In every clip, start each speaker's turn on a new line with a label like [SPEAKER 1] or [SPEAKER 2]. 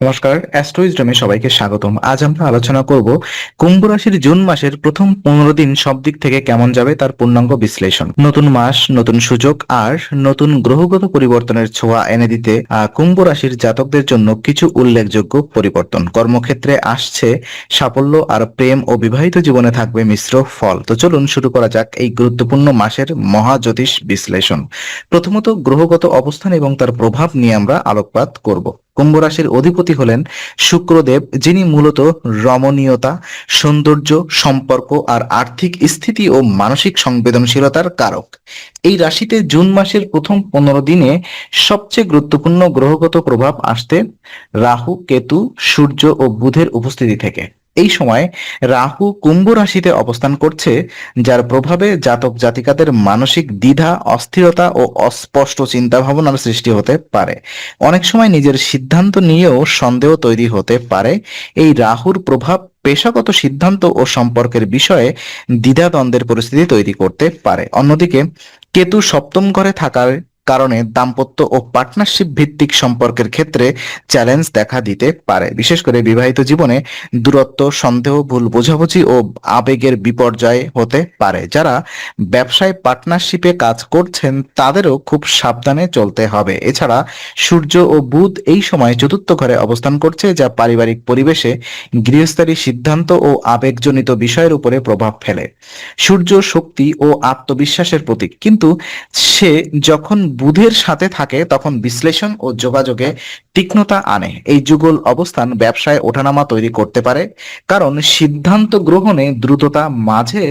[SPEAKER 1] নমস্কার, অ্যাস্ট্রোইজডমে সবাইকে স্বাগতম। আজ আমরা আলোচনা করব কুম্ভ রাশির জুন মাসের প্রথম পনেরো দিন সব দিক থেকে কেমন যাবে তার পূর্ণাঙ্গ বিশ্লেষণ। নতুন মাস, নতুন সুযোগ আর নতুন গ্রহগত পরিবর্তনের ছোঁয়া এনে দিতে কুম্ভ রাশির জাতকদের জন্য কিছু উল্লেখযোগ্য পরিবর্তন। কর্মক্ষেত্রে আসছে সাফল্য আর প্রেম ও বিবাহিত জীবনে থাকবে মিশ্র ফল। তো চলুন শুরু করা যাক এই গুরুত্বপূর্ণ মাসের মহাজ্যোতিষ বিশ্লেষণ। প্রথমত গ্রহগত অবস্থান এবং তার প্রভাব নিয়ে আমরা আলোকপাত করব। কুম্ভ রাশির অধিপতি হলেন শুক্রদেব, যিনি মূলত রমণীয়তা, সৌন্দর্য, সম্পর্ক আর আর্থিক স্থিতি ও মানসিক সংবেদনশীলতার কারক। এই রাশিতে জুন মাসের প্রথম পনেরো দিনে সবচেয়ে গুরুত্বপূর্ণ গ্রহগত প্রভাব আসতে রাহু, কেতু, সূর্য ও বুধের উপস্থিতি থেকে। এই সময় রাহু কুম্ভ রাশিতে অবস্থান করছে, যার প্রভাবে জাতক জাতিকাদের মানসিক দ্বিধা, অস্থিরতা ও অস্পষ্ট চিন্তা ভাবনার সৃষ্টি হতে পারে। অনেক সময় নিজের সিদ্ধান্ত নিয়েও সন্দেহ তৈরি হতে পারে। এই রাহুর প্রভাব পেশাগত সিদ্ধান্ত ও সম্পর্কের বিষয়ে দ্বিধাদ্বন্দ্বের পরিস্থিতি তৈরি করতে পারে। অন্যদিকে, কেতু সপ্তম ঘরে থাকার কারণে দাম্পত্য ও পার্টনারশিপ ভিত্তিক সম্পর্কের ক্ষেত্রে চ্যালেঞ্জ দেখা দিতে পারে। বিশেষ করে বিবাহিত জীবনে দূরত্ব, সন্দেহ, ভুল বোঝাবুঝি ও আবেগের বিপর্যয় হতে পারে। যারা ব্যবসায় পার্টনারশিপে কাজ করছেন, তাদেরও খুব সাবধানে চলতে হবে। এছাড়া সূর্য ও বুধ এই সময় চতুর্থ ঘরে অবস্থান করছে, যা পারিবারিক পরিবেশে গৃহস্থালী সিদ্ধান্ত ও আবেগজনিত বিষয়ের উপরে প্রভাব ফেলে। সূর্য শক্তি ও আত্মবিশ্বাসের প্রতীক। কিন্তু সে যখন বুধের সাথে থাকে, তখন বিশ্লেষণ ও যোগাযোগে তীক্ষ্ণতা আনে। এই যুগল অবস্থান ব্যবসায় ওঠানামা তৈরি করতে পারে, কারণ সিদ্ধান্ত গ্রহণে দ্রুততা মাঝে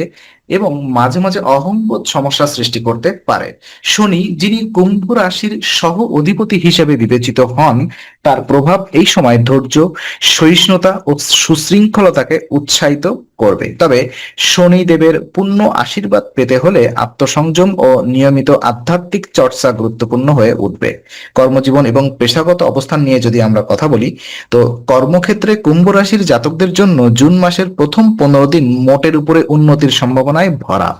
[SPEAKER 1] এবং মাঝে মাঝে অহংবোধ সমস্যা সৃষ্টি করতে পারে। শনি, যিনি কুম্ভ রাশির সহ অধিপতি হিসেবে বিবেচিত হন, তার প্রভাব এই সময় ধৈর্য, সহিষ্ণুতা ও সুশৃঙ্খলতাকে উৎসাহিত করবে। তবে শনি দেবের পূর্ণ আশীর্বাদ পেতে হলে আত্মসংযম ও নিয়মিত আধ্যাত্মিক চর্চা গুরুত্বপূর্ণ হয়ে উঠবে। কর্মজীবন এবং পেশাগত অবস্থান নিয়ে যদি আমরা কথা বলি, তো কর্মক্ষেত্রে কুম্ভ রাশির জাতকদের জন্য জুন মাসের প্রথম পনেরো দিন মোটের উপরে উন্নতির সম্ভাবনায় ভরা।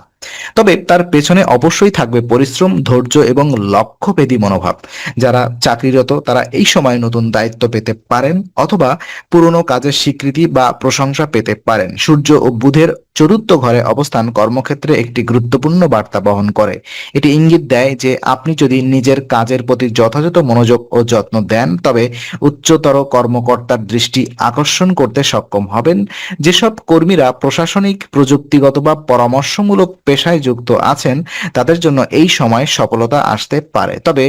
[SPEAKER 1] তবে তার পেছনে অবশ্যই থাকবে পরিশ্রম, ধৈর্য এবং লক্ষ্যভেদী মনোভাব। যারা চাকরিরত, তারা এই সময় নতুন দায়িত্ব পেতে পারেন অথবা পুরনো কাজের স্বীকৃতি বা প্রশংসা পেতে পারেন। সূর্য ও বুধের চতুর্থ ঘরে অবস্থান কর্মক্ষেত্রে একটি গুরুত্বপূর্ণ বার্তা বহন করে। এটি ইঙ্গিত দেয় যে আপনি যদি নিজের কাজের প্রতি যথাযথ মনোযোগ ও যত্ন দেন, তবে উচ্চতর কর্মকর্তার দৃষ্টি আকর্ষণ করতে সক্ষম হবেন। যেসব কর্মীরা প্রশাসনিক, প্রযুক্তিগত বা পরামর্শমূলক পেশায় যুক্ত আছেন, তাদের জন্য এই সময় সফলতা আসতে পারে। তবে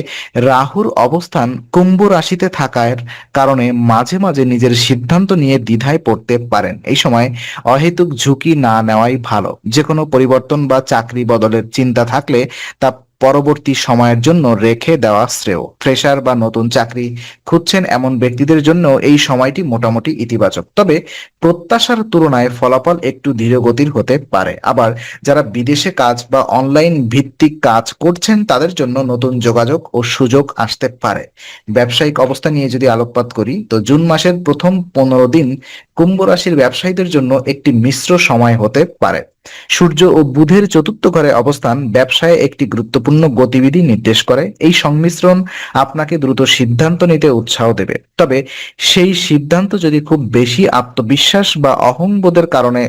[SPEAKER 1] রাহুর অবস্থান কুম্ভ রাশিতে থাকার কারণে মাঝে মাঝে নিজের সিদ্ধান্ত নিয়ে দ্বিধায় পড়তে পারেন। এই সময় অহেতুক ঝুঁকি না নেওয়াই ভালো। যে কোনো পরিবর্তন বা চাকরি বদলের চিন্তা থাকলে তা পরবর্তী সময়ের জন্য রেখে দেওয়া শ্রেয়। ফ্রেশার বা নতুন চাকরি খুঁজছেন এমন ব্যক্তিদের জন্য এই সময়টি মোটামুটি ইতিবাচক। তবে প্রত্যাশার তুলনায় ফলাফল একটু ধীরগতির হতে পারে। আবার যারা বিদেশে কাজ বা অনলাইন ভিত্তিক কাজ করছেন, তাদের জন্য নতুন যোগাযোগ ও সুযোগ আসতে পারে। ব্যবসায়িক অবস্থা নিয়ে যদি আলোকপাত করি, তো জুন মাসের প্রথম পনেরো দিন কুম্ভ রাশির ব্যবসায়ীদের জন্য একটি মিশ্র সময় হতে পারে। সূর্য ও বুধের চতুর্থ ঘরে অবস্থান ব্যবসায় একটি গুরুত্বপূর্ণ গতিবিধি নির্দেশ করে। এই সংমিশ্রণ আপনাকে দ্রুত সিদ্ধান্ত নিতে উৎসাহ দেবে। তবে সেই সিদ্ধান্ত যদি খুব বেশি আত্মবিশ্বাস বা অহংবোধের কারণে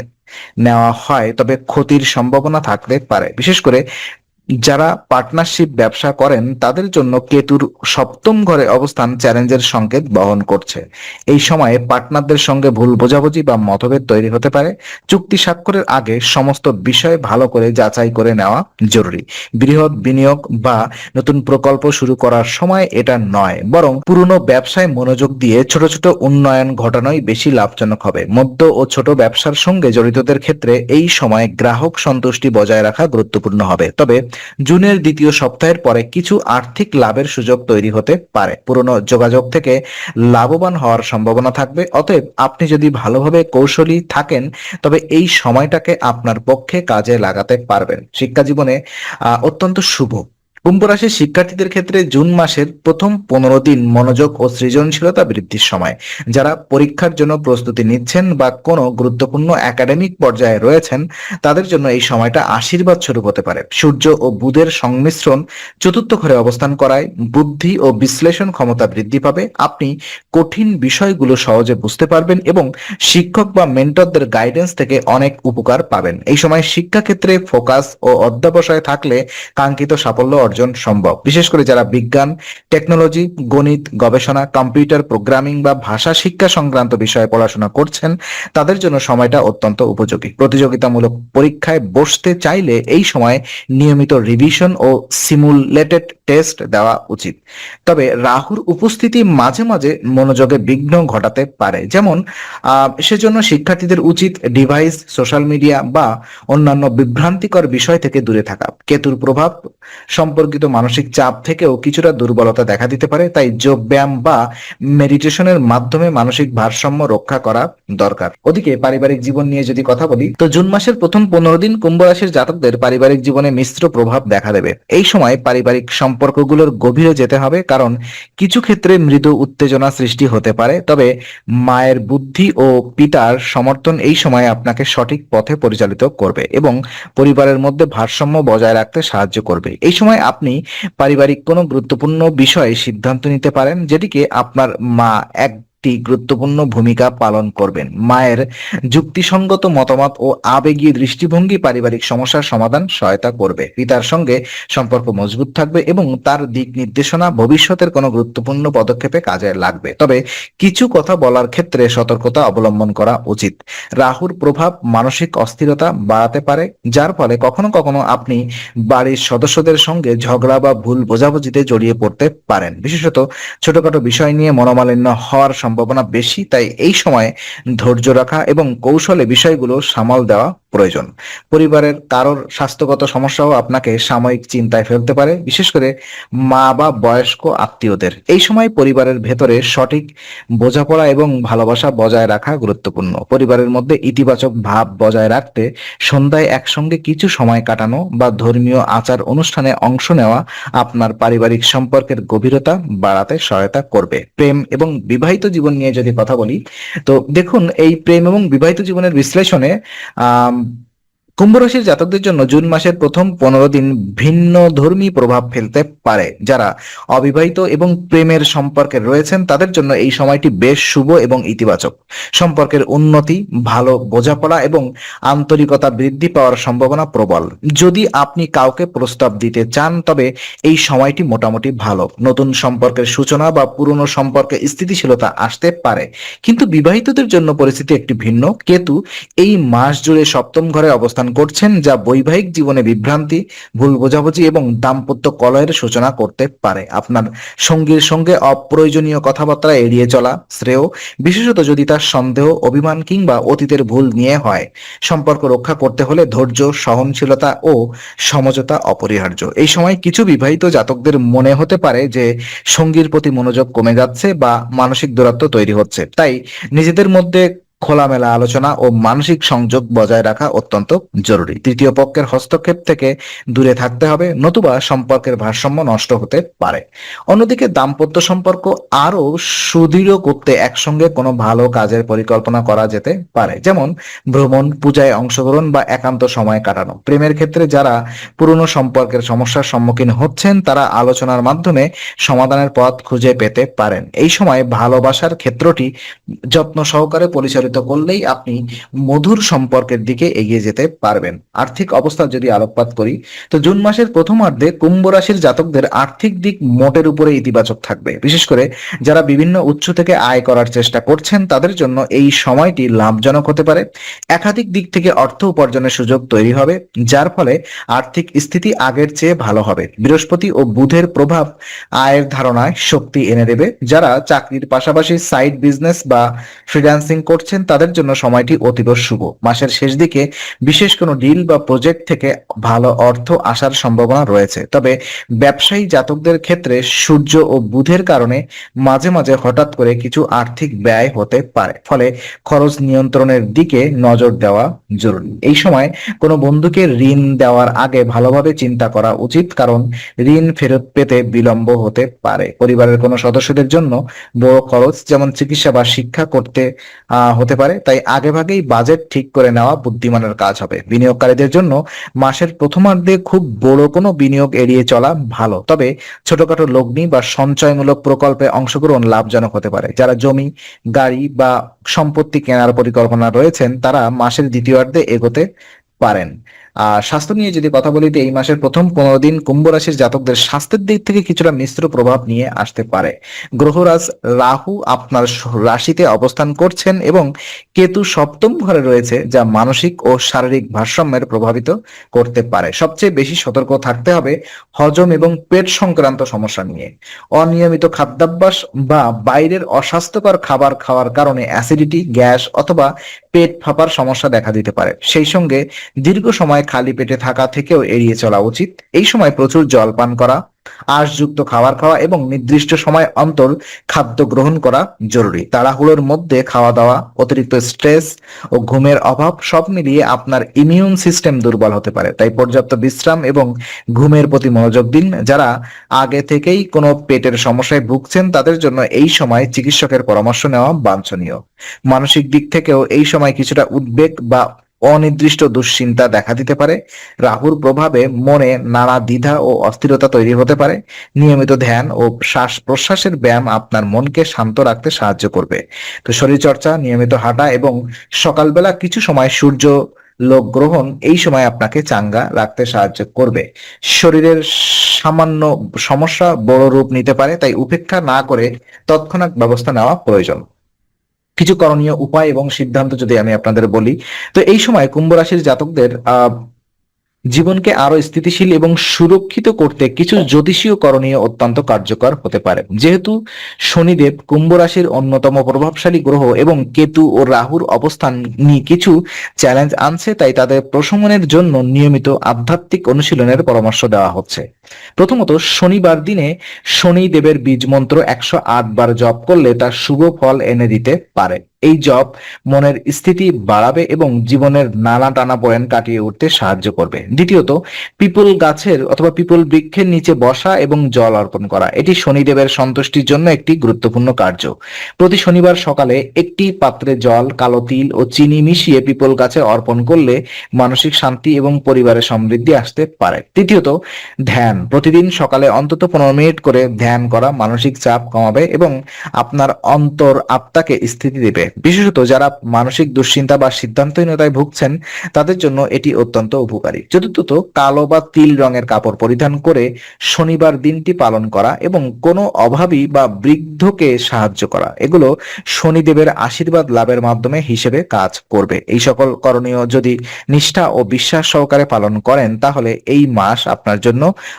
[SPEAKER 1] নেওয়া হয়, তবে ক্ষতির সম্ভাবনা থাকতে পারে। বিশেষ করে যারা পার্টনারশিপ ব্যবসা করেন, তাদের জন্য কেতুর সপ্তম ঘরে অবস্থান চ্যালেঞ্জের সংকেত বহন করছে। এই সময়ে পার্টনারদের সঙ্গে ভুল বোঝাবুঝি বা মতভেদ তৈরি হতে পারে। চুক্তি স্বাক্ষরের আগে সমস্ত বিষয় ভালো করে যাচাই করে নেওয়া জরুরি। বৃহৎ বিনিয়োগ বা নতুন প্রকল্প শুরু করার সময় এটা নয়, বরং পুরনো ব্যবসায় মনোযোগ দিয়ে ছোট ছোট উন্নয়ন ঘটানোই বেশি লাভজনক হবে। মধ্য ও ছোট ব্যবসার সঙ্গে জড়িতদের ক্ষেত্রে এই সময় গ্রাহক সন্তুষ্টি বজায় রাখা গুরুত্বপূর্ণ হবে। তবে জুনের দ্বিতীয় সপ্তাহের পরে কিছু আর্থিক লাভের সুযোগ তৈরি হতে পারে। পুরনো যোগাযোগ থেকে লাভবান হওয়ার সম্ভাবনা থাকবে। অতএব আপনি যদি ভালোভাবে কৌশলী থাকেন, তবে এই সময়টাকে আপনার পক্ষে কাজে লাগাতে পারবেন। শিক্ষা জীবনে অত্যন্ত শুভ। কুম্ভ রাশির শিক্ষার্থীদের ক্ষেত্রে জুন মাসের প্রথম পনেরো দিন মনোযোগ ও সৃজনশীলতা বৃদ্ধির সময়। যারা পরীক্ষার জন্য প্রস্তুতি নিচ্ছেন বা কোনো গুরুত্বপূর্ণ একাডেমিক পর্যায়ে রয়েছেন, তাদের জন্য এই সময়টা আশীর্বাদ স্বরূপ হতে পারে। সূর্য ও বুধের সংমিশ্রণ চতুর্থ ঘরে অবস্থান করায় বুদ্ধি ও বিশ্লেষণ ক্ষমতা বৃদ্ধি পাবে। আপনি কঠিন বিষয়গুলো সহজে বুঝতে পারবেন এবং শিক্ষক বা মেন্টরদের গাইডেন্স থেকে অনেক উপকার পাবেন। এই সময় শিক্ষাক্ষেত্রে ফোকাস ও অধ্যাবসায় থাকলে কাঙ্ক্ষিত সাফল্য অর্জন সম্ভব। বিশেষ করে যারা বিজ্ঞান টেকনোলজি গণিত, গবেষণা কম্পিউটার প্রোগ্রামিং বা ভাষা শিক্ষা সংক্রান্ত বিষয়ে পড়াশোনা করছেন, তাদের জন্য সময়টা অত্যন্ত উপযোগী। প্রতিযোগিতামূলক পরীক্ষায় বসতে চাইলে এই সময় নিয়মিত রিভিশন ও সিমুলেটেড টেস্ট দেওয়া উচিত। তবে রাহুর উপস্থিতি মাঝে মাঝে মনোযোগে বিঘ্ন ঘটাতে পারে। যেমন সেজন্য শিক্ষার্থীদের উচিত ডিভাইস সোশ্যাল মিডিয়া বা অন্যান্য বিভ্রান্তিকর বিষয় থেকে দূরে থাকা। কেতুর প্রভাব সম্পর্কিত মানসিক চাপ থেকেও কিছুটা দুর্বলতা দেখা দিতে পারে, তাই যোগ ব্যায়াম বা মেডিটেশনের মাধ্যমে মানসিক ভারসাম্য রক্ষা করা দরকার। ওদিকে পারিবারিক জীবন নিয়ে যদি কথা বলি, তো জুন মাসের প্রথম পনেরো দিন কুম্ভ রাশির জাতকদের পারিবারিক জীবনে মিশ্র প্রভাব দেখা দেবে। এই সময় পারিবারিক সম্পর্কগুলোর গভীরে যেতে হবে, কারণ কিছু ক্ষেত্রে মৃদু উত্তেজনা সৃষ্টি হতে পারে। তবে মায়ের বুদ্ধি ও পিতার সমর্থন এই সময় আপনাকে সঠিক পথে পরিচালিত করবে এবং পরিবারের মধ্যে ভারসাম্য বজায় রাখতে সাহায্য করবে। এই সময় আপনি পারিবারিক কোনো গুরুত্বপূর্ণ বিষয়ে সিদ্ধান্ত নিতে পারেন যেটিকে আপনার মা একটি গুরুত্বপূর্ণ ভূমিকা পালন করবেন। মায়ের যুক্তিসঙ্গত মতামত ও আবেগী দৃষ্টিভঙ্গি পারিবারিক সমস্যার সমাধান সহায়তা করবে। পিতার সঙ্গে সম্পর্ক মজবুত থাকবে এবং তার দিক নির্দেশনা ভবিষ্যতের কোনো গুরুত্বপূর্ণ পদক্ষেপে কাজে লাগবে। তবে কিছু কথা বলার ক্ষেত্রে সতর্কতা অবলম্বন করা উচিত। রাহুর প্রভাব মানসিক অস্থিরতা বাড়াতে পারে, যার ফলে কখনো কখনো আপনি বাড়ির সদস্যদের সঙ্গে ঝগড়া বা ভুল বোঝাবুঝিতে জড়িয়ে পড়তে পারেন। বিশেষত ছোটখাটো বিষয় নিয়ে মনোমালিন্য হওয়ার সম্ভাবনা বেশি, তাই এই সময় ধৈর্য রাখা এবং কৌশলে বিষয়গুলো সামাল দেওয়া প্রয়োজন। পরিবারের কারোর স্বাস্থ্যগত সমস্যাও আপনাকে সাময়িক চিন্তায় ফেলতে পারে, বিশেষ করে মা বা বয়স্ক আত্মীয়দের। এই সময় পরিবারের ভেতরে সঠিক বোঝাপড়া এবং ভালোবাসা বজায় রাখা গুরুত্বপূর্ণ। পরিবারের মধ্যে ইতিবাচক ভাব বজায় রাখতে সন্ধ্যায় একসঙ্গে কিছু সময় কাটানো বা ধর্মীয় আচার অনুষ্ঠানে অংশ নেওয়া আপনার পারিবারিক সম্পর্কের গভীরতা বাড়াতে সহায়তা করবে। প্রেম এবং বিবাহিত জীবন নিয়ে যদি কথা বলি তো দেখুন এই প্রেম এবং বিবাহিত জীবনের বিশ্লেষণে কুম্ভ রাশির জাতকদের জন্য জুন মাসের প্রথম পনেরো দিন ভিন্ন ধর্মী প্রভাব ফেলতে পারে। যারা অবিবাহিত এবং প্রেমের সম্পর্কে রয়েছেন, তাদের জন্য এই সময়টি বেশ শুভ এবং ইতিবাচক। সম্পর্কের উন্নতি, ভালো বোঝাপড়া এবং আন্তরিকতা বৃদ্ধি পাওয়ার সম্ভাবনা প্রবল। যদি আপনি কাউকে প্রস্তাব দিতে চান, তবে এই সময়টি মোটামুটি ভালো। নতুন সম্পর্কের সূচনা বা পুরনো সম্পর্কে স্থিতিশীলতা আসতে পারে। কিন্তু বিবাহিতদের জন্য পরিস্থিতি একটি ভিন্ন। কেতু এই মাস জুড়ে সপ্তম ঘরে অবস্থান করছেন যা বৈবাহিক জীবনে বিভ্রান্তি, ভুল বোঝাবুঝি এবং দাম্পত্য কলয়ের সূচনা করতে পারে। আপনার সঙ্গীর সঙ্গে অপ্রয়োজনীয় কথাবার্তা এড়িয়ে চলা, শ্রেয়, বিশেষত যদি তার সন্দেহ, অভিমান কিংবা অতীতের ভুল নিয়ে হয়। সম্পর্ক রক্ষা করতে হলে ধৈর্য, সহনশীলতা ও সমঝোতা অপরিহার্য। এই সময় কিছু বিবাহিত জাতকদের মনে হতে পারে যে সঙ্গীর প্রতি মনোযোগ কমে যাচ্ছে বা মানসিক দূরত্ব তৈরি হচ্ছে। তাই নিজেদের মধ্যে খোলামেলা আলোচনা ও মানসিক সংযোগ বজায় রাখা অত্যন্ত জরুরি। তৃতীয় পক্ষের হস্তক্ষেপ থেকে দূরে থাকতে হবে, নতুবা সম্পর্কের ভারসাম্য নষ্ট হতে পারে। অন্যদিকে দাম্পত্য সম্পর্ক আরও সুদৃঢ় করতে একসঙ্গে কোনো ভালো কাজের পরিকল্পনা করা যেতে পারে, যেমন ভ্রমণ, পূজায় অংশগ্রহণ বা একান্ত সময় কাটানো। প্রেমের ক্ষেত্রে যারা পুরনো সম্পর্কের সমস্যার সম্মুখীন হচ্ছেন, তারা আলোচনার মাধ্যমে সমাধানের পথ খুঁজে পেতে পারেন। এই সময় ভালোবাসার ক্ষেত্রটি যত্ন সহকারে পরিচালিত করলেই আপনি মধুর সম্পর্কের দিকে এগিয়ে যেতে পারবেন। আর্থিক অবস্থা যদি আলোকপাত করি, তো জুন মাসের প্রথমার্ধে কুম্ভ রাশির জাতকদের আর্থিক দিক মোটের উপরে ইতিবাচক থাকবে। বিশেষ করে যারা বিভিন্ন উৎস থেকে আয় করার চেষ্টা করছেন, তাদের জন্য এই সময়টি লাভজনক হতে পারে। একাধিক দিক থেকে অর্থ উপার্জনের সুযোগ তৈরি হবে, যার ফলে আর্থিক স্থিতি আগের চেয়ে ভালো হবে। বৃহস্পতি ও বুধের প্রভাব আয়ের ধারণায় শক্তি এনে দেবে। যারা চাকরির পাশাপাশি সাইড বিজনেস বা ফ্রিল্যান্সিং করছেন করছেন তাদের জন্য সময়টি অতীব শুভ। মাসের শেষ দিকে বিশেষ কোনো ডিল বা প্রজেক্ট থেকে ভালো অর্থ আসার সম্ভাবনা রয়েছে। তবে ব্যবসায়ী জাতকদের ক্ষেত্রে সূর্য ও বুধের কারণে মাঝে মাঝে হঠাৎ করে কিছু আর্থিক ব্যয় হতে পারে। ফলে খরচ নিয়ন্ত্রণের দিকে নজর দেওয়া জরুরি। এই সময় কোনো বন্ধুকে ঋণ দেওয়ার আগে ভালোভাবে চিন্তা করা উচিত কারণ ঋণ ফেরত পেতে বিলম্ব হতে পারে। পরিবারের কোনো সদস্যদের জন্য বড় খরচ যেমন চিকিৎসা বা শিক্ষা করতে আহ, হতে পারে, তাই আগেভাগেই বাজেট ঠিক করে নেওয়া বুদ্ধিমানের কাজ হবে। বিনিয়োগকারীদের জন্য মাসের প্রথমার্ধে খুব বড় কোনো বিনিয়োগ এড়িয়ে চলা ভালো। তবে ছোটখাটো লগ্নি বা সঞ্চয়মূলক প্রকল্পে অংশগ্রহণ লাভজনক হতে পারে। যারা জমি, গাড়ি বা সম্পত্তি কেনার পরিকল্পনা রয়েছেন, তারা মাসের দ্বিতীয়ার্ধে এগোতে পারেন। স্বাস্থ্য নিয়ে যদি কথা বলি তো এই মাসের প্রথম পনেরো দিন কুম্ভ রাশির জাতকদের স্বাস্থ্যের দিক থেকে কিছুটা মিশ্র প্রভাব নিয়ে আসতে পারে। গ্রহরাজ রাহু আপনার রাশিতে অবস্থান করছেন এবং কেতু সপ্তম ঘরে রয়েছে যা মানসিক ও শারীরিক ভারসাম্যের প্রভাবিত করতে পারে। সবচেয়ে বেশি সতর্ক থাকতে হবে হজম এবং পেট সংক্রান্ত সমস্যা নিয়ে। অনিয়মিত খাদ্যাভ্যাস বা বাইরের অস্বাস্থ্যকর খাবার খাওয়ার কারণে অ্যাসিডিটি, গ্যাস অথবা পেট ফাঁপার সমস্যা দেখা দিতে পারে। সেই সঙ্গে দীর্ঘ সময় খালি পেটে থাকা থেকেও এড়িয়ে চলা উচিত। এই সময় প্রচুর জল পান করা, আঁশযুক্ত খাবার খাওয়া এবং নির্দিষ্ট সময় অন্তর খাদ্য গ্রহণ করা জরুরি। তাড়াহুড়োর মধ্যে খাওয়া দাওয়া, অতিরিক্ত স্ট্রেস ও ঘুমের অভাব সব মিলিয়ে আপনার ইমিউন সিস্টেম দুর্বল হতে পারে। তাই পর্যাপ্ত বিশ্রাম এবং ঘুমের প্রতি মনোযোগ দিন। যারা আগে থেকেই কোনো পেটের সমস্যায় ভুগছেন, তাদের জন্য এই সময় চিকিৎসকের পরামর্শ নেওয়া বাঞ্ছনীয়। মানসিক দিক থেকেও এই সময় কিছুটা উদ্বেগ বা অনির্দিষ্ট দুশ্চিন্তা দেখা দিতে পারে। রাহুর প্রভাবে মনে নানা দ্বিধা ও অস্থিরতা তৈরি হতে পারে। নিয়মিত ধ্যান ও শ্বাস প্রশ্বাসের ব্যায়াম আপনার মনকে শান্ত রাখতে সাহায্য করবে। তো শরীর চর্চা নিয়মিত হাঁটা এবং সকালবেলা কিছু সময় সূর্য লোক গ্রহণ এই সময় আপনাকে চাঙ্গা রাখতে সাহায্য করবে। শরীরের সামান্য সমস্যা বড় রূপ নিতে পারে, তাই উপেক্ষা না করে তৎক্ষণাৎ ব্যবস্থা নেওয়া প্রয়োজন। কিছু করণীয় উপায় এবং সিদ্ধান্ত যদি আমি আপনাদের বলি, তো এই সময় কুম্ভ রাশির জাতকদের জীবনকে আরও স্থিতিশীল এবং সুরক্ষিত করতে কিছু জ্যোতিষীয় করণীয় অত্যন্ত কার্যকর হতে পারে। যেহেতু শনিদেব কুম্ভ রাশির অন্যতম প্রভাবশালী গ্রহ এবং কেতু ও রাহুর অবস্থান নিয়ে কিছু চ্যালেঞ্জ আনছে, তাই তাদের প্রশমনের জন্য নিয়মিত আধ্যাত্মিক অনুশীলনের পরামর্শ দেওয়া হচ্ছে। প্রথমত, শনিবার দিনে শনিদেবের বীজ মন্ত্র একশো আট বার জপ করলে তার শুভ ফল এনে দিতে পারে। এই জপ মনের স্থিতি বাড়াবে এবং জীবনের নানা টানাপোড়েন কাটিয়ে উঠতে সাহায্য করবে। দ্বিতীয়ত, পিপল গাছের অথবা পিপল বৃক্ষের নিচে বসা এবং জল অর্পণ করা। এটি শনিদেবের সন্তুষ্টির জন্য একটি গুরুত্বপূর্ণ কার্য। প্রতি শনিবার সকালে একটি পাত্রে জল, কালো তিল ও চিনি মিশিয়ে পিপল গাছে অর্পণ করলে মানসিক শান্তি এবং পরিবারের সমৃদ্ধি আসতে পারে। তৃতীয়ত ধ্যান প্রতিদিন সকালে অন্তত পনেরো মিনিট করে ধ্যান করা মানসিক চাপ কমাবে এবং আপনার অন্তর আত্মাকে স্থিতি দেবে। বিশেষত যারা মানসিক দুশ্চিন্তা বা সিদ্ধান্তহীনতায় ভুগছেন, তাদের জন্য এটি অত্যন্ত উপকারী। চতুর্থত, কালো বা তিল রঙের কাপড় পরিধান করে শনিবার দিনটি পালন করা এবং কোনো অভাবী বা বৃদ্ধকে সাহায্য করা। এগুলো শনিদেবের আশীর্বাদ লাভের মাধ্যমে হিসেবে কাজ করবে। এই সকল করণীয় যদি নিষ্ঠা ও বিশ্বাস সহকারে পালন করেন, তাহলে এই মাস আপনার জন্য